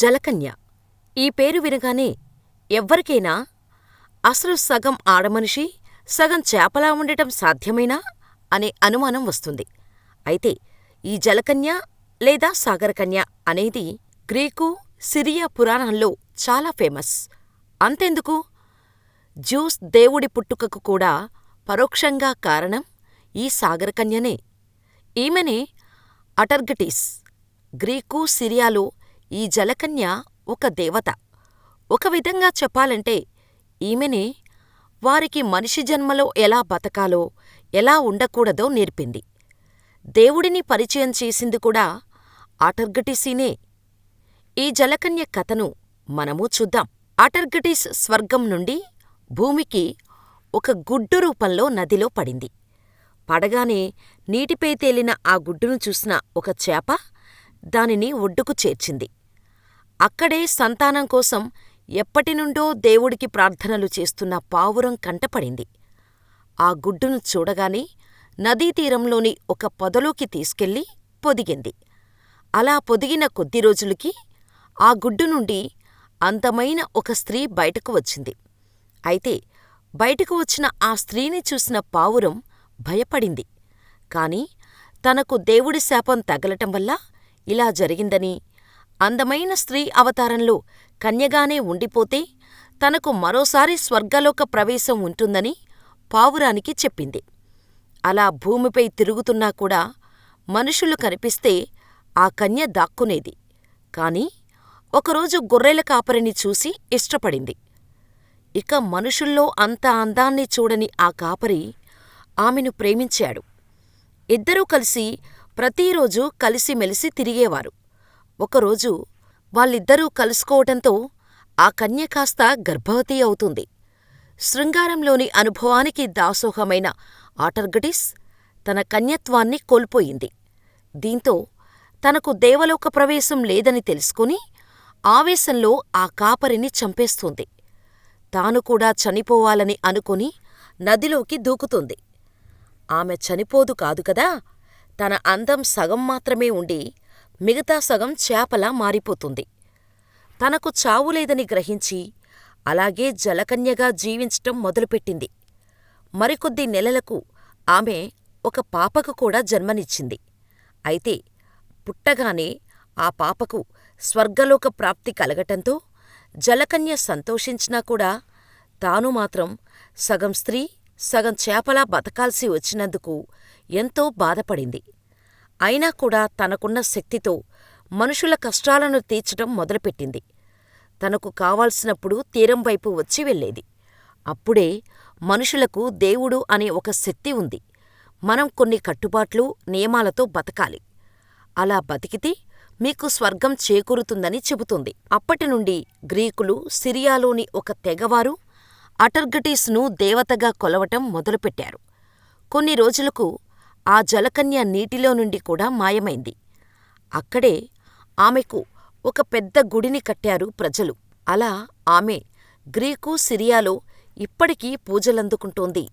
జలకన్య ఈ పేరు వినగానే ఎవ్వరికైనా అసలు సగం ఆడమనిషి, సగం చేపలా ఉండటం సాధ్యమేనా అనే అనుమానం వస్తుంది. అయితే ఈ జలకన్య లేదా సాగరకన్య అనేది గ్రీకు, సిరియా పురాణాల్లో చాలా ఫేమస్. అంతెందుకు, జ్యూస్ దేవుడి పుట్టుకకు కూడా పరోక్షంగా కారణం ఈ సాగరకన్యనే. ఈమెనే అటర్గటిస్. గ్రీకు, సిరియాలో ఈ జలకన్య ఒక దేవత. ఒక విధంగా చెప్పాలంటే ఈమెనే వారికి మనిషి జన్మలో ఎలా బతకాలో, ఎలా ఉండకూడదో నేర్పింది. దేవుడిని పరిచయం చేసింది కూడా ఆటర్గటిసీనే. ఈ జలకన్య కథను మనమూ చూద్దాం. ఆటర్గటిస్ స్వర్గం నుండి భూమికి ఒక గుడ్డు రూపంలో నదిలో పడింది. పడగానే నీటిపై తేలిన ఆ గుడ్డును చూసిన ఒక చేప దానిని ఒడ్డుకు చేర్చింది. అక్కడే సంతానం కోసం ఎప్పటినుండో దేవుడికి ప్రార్థనలు చేస్తున్న పావురం కంటపడింది. ఆ గుడ్డును చూడగానే నదీతీరంలోని ఒక పొదలోకి తీసుకెళ్ళి పొదిగింది. అలా పొదిగిన కొద్ది రోజులకి ఆ గుడ్డు నుండి అందమైన ఒక స్త్రీ బయటకు వచ్చింది. అయితే బయటకు వచ్చిన ఆ స్త్రీని చూసిన పావురం భయపడింది. కాని తనకు దేవుడి శాపం తగలటం వల్ల ఇలా జరిగిందని అందమైన స్త్రీ అవతారంలో కన్యగానే ఉండిపోతే తనకు మరోసారి స్వర్గలోక ప్రవేశం ఉంటుందని పావురానికి చెప్పింది. అలా భూమిపై తిరుగుతున్నా కూడా మనుషులు కనిపిస్తే ఆ కన్య దాక్కునేది. కాని ఒకరోజు గొర్రెల కాపరిని చూసి ఇష్టపడింది. ఇక మనుషుల్లో అంత అందాన్ని చూడని ఆ కాపరి ఆమెను ప్రేమించాడు. ఇద్దరూ కలిసి ప్రతిరోజూ కలిసిమెలిసి తిరిగేవారు. ఒకరోజు వాళ్ళిద్దరూ కలుసుకోవటంతో ఆ కన్య కాస్త గర్భవతి అవుతుంది. శృంగారంలోని అనుభవానికి దాసోహమైన ఆటర్గటిస్ తన కన్యత్వాన్ని కోల్పోయింది. దీంతో తనకు దేవలోక ప్రవేశం లేదని తెలుసుకుని ఆవేశంలో ఆ కాపరిని చంపేస్తుంది. తాను కూడా చనిపోవాలని అనుకుని నదిలోకి దూకుతుంది. ఆమె చనిపోదు కాదు కదా, తన అందం సగం మాత్రమే ఉండి మిగతా సగం చేపలా మారిపోతుంది. తనకు చావులేదని గ్రహించి అలాగే జలకన్యగా జీవించటం మొదలుపెట్టింది. మరికొద్ది నెలలకు ఆమె ఒక పాపకు కూడా జన్మనిచ్చింది. అయితే పుట్టగానే ఆ పాపకు స్వర్గలోక ప్రాప్తి కలగటంతో జలకన్య సంతోషించినా కూడా తాను మాత్రం సగం స్త్రీ, సగం చేపలా బతకాల్సి వచ్చినందుకు ఎంతో బాధపడింది. అయినా కూడా తనకున్న శక్తితో మనుషుల కష్టాలను తీర్చటం మొదలుపెట్టింది. తనకు కావాల్సినప్పుడు తీరంవైపు వచ్చి వెళ్ళేది. అప్పుడే మనుషులకు దేవుడు అనే ఒక శక్తి ఉంది. మనం కొన్ని కట్టుబాట్లు, నియమాలతో బతకాలి. అలా బతికితే మీకు స్వర్గం చేకూరుతుందని చెబుతుంది. అప్పటినుండి గ్రీకులు, సిరియాలోని ఒక తెగవారు అటర్గటీస్ను దేవతగా కొలవటం మొదలుపెట్టారు. కొన్ని రోజులకు ఆ జలకన్య నీటిలో నుండి కూడా మాయమైంది. అక్కడే ఆమెకు ఒక పెద్ద గుడిని కట్టారు ప్రజలు. అలా ఆమె గ్రీకు, సిరియాలో ఇప్పటికీ పూజలందుకుంటోంది.